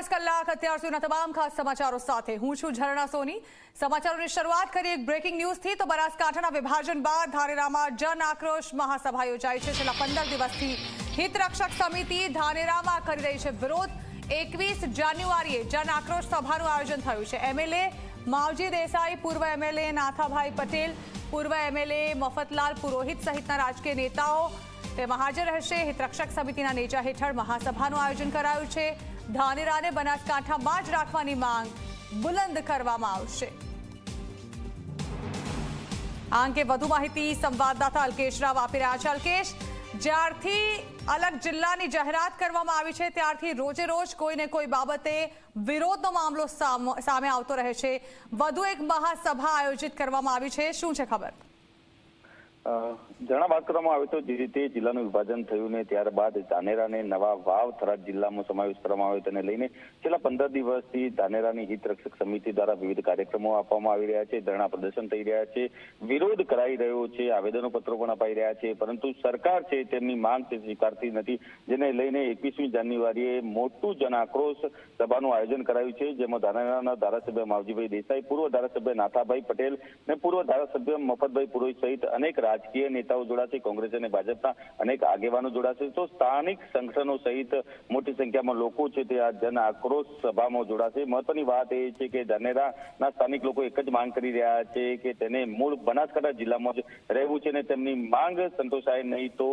ચોવીસ કલાક અત્યાર સુધીના તમામ ખાસ સમાચારો સાથે હું છું ઝરણા સોની. સમાચારોની શરૂઆત કરીએ એક બ્રેકિંગ ન્યૂઝથી તો બનાસકાંઠાના વિભાજન બાદ ધાનેરામાં જન આક્રોશ મહાસભા યોજાઈ છે. છેલ્લા પંદર દિવસથી હિતરક્ષક સમિતિ ધાનેરામાં કરી રહી છે વિરોધ. એકવીસ જાન્યુઆરીએ જન આક્રોશ સભાનું આયોજન થયું છે. એમએલએ માવજી દેસાઈ, પૂર્વ એમએલએ નાથાભાઈ પટેલ, પૂર્વ એમએલએ મફતલાલ પુરોહિત સહિતના રાજકીય નેતાઓ તેમાં હાજર રહેશે હિતરક્ષક સમિતિના નેજા હેઠળ મહાસભાનું આયોજન કરાયું છે. ધાનેરાને બનાસકાંઠામાં જ રાખવાની માંગ બુલંદ કરવામાં આવશે. આ અંગે વધુ માહિતી સંવાદદાતા અલ્કેશ રાવ આપી રહ્યા છે. અલ્કેશ, જ્યારથી અલગ જિલ્લાની જાહેરાત કરવામાં આવી છે, ત્યારથી રોજે રોજ કોઈને કોઈ બાબતે વિરોધનો મામલો સામ- આવતો રહે છે. વધુ એક મહાસભા આયોજિત કરવામાં આવી છે. શું છે ખબર? જણા વાત કરવામાં આવે તો જે રીતે જિલ્લાનું વિભાજન થયું ને ત્યારબાદ ધાનેરાને નવા વાવ થરાદ જિલ્લામાં સમાવેશ કરવામાં આવ્યો તેને લઈને છેલ્લા પંદર દિવસથી ધાનેરાની હિત રક્ષક સમિતિ દ્વારા વિવિધ કાર્યક્રમો આપવામાં આવી રહ્યા છે, ધરણા પ્રદર્શન થઈ રહ્યા છે, વિરોધ કરાઈ રહ્યો છે આવેદનો પત્રો પણ અપાઈ રહ્યા છે, પરંતુ સરકાર છે તેમની માંગ છે સ્વીકારતી નથી, જેને લઈને એકવીસમી જાન્યુઆરીએ મોટું જન આક્રોશ સભાનું આયોજન કરાયું છે, જેમાં ધાનેરાના ધારાસભ્ય માવજીભાઈ દેસાઈ, પૂર્વ ધારાસભ્ય નાથાભાઈ પટેલ અને પૂર્વ ધારાસભ્ય મફતભાઈ પુરોહિત સહિત અનેક રાજકીય નેતાઓ જોડાશે, કોંગ્રેસ અને ભાજપના અનેક આગેવાનો જોડાશે. તો સ્થાનિક સંગઠનો સહિત મોટી સંખ્યામાં લોકો છે તે આ જન આક્રોશ સભામાં જોડાશે. મહત્વની વાત એ છે કે ધાનેરાના સ્થાનિક લોકો એક જ માંગ કરી રહ્યા છે કે તેને મૂળ બનાસકાંઠા જિલ્લામાં જ રહેવું છે અને તેમની માંગ સંતોષાય નહીં તો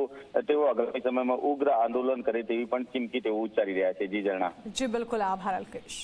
તેઓ આગામી સમયમાં ઉગ્ર આંદોલન કરે તેવી પણ ચીમકી તેઓ ઉચ્ચારી રહ્યા છે. જી જણા જી, બિલકુલ. આભાર, અલ્કેશ.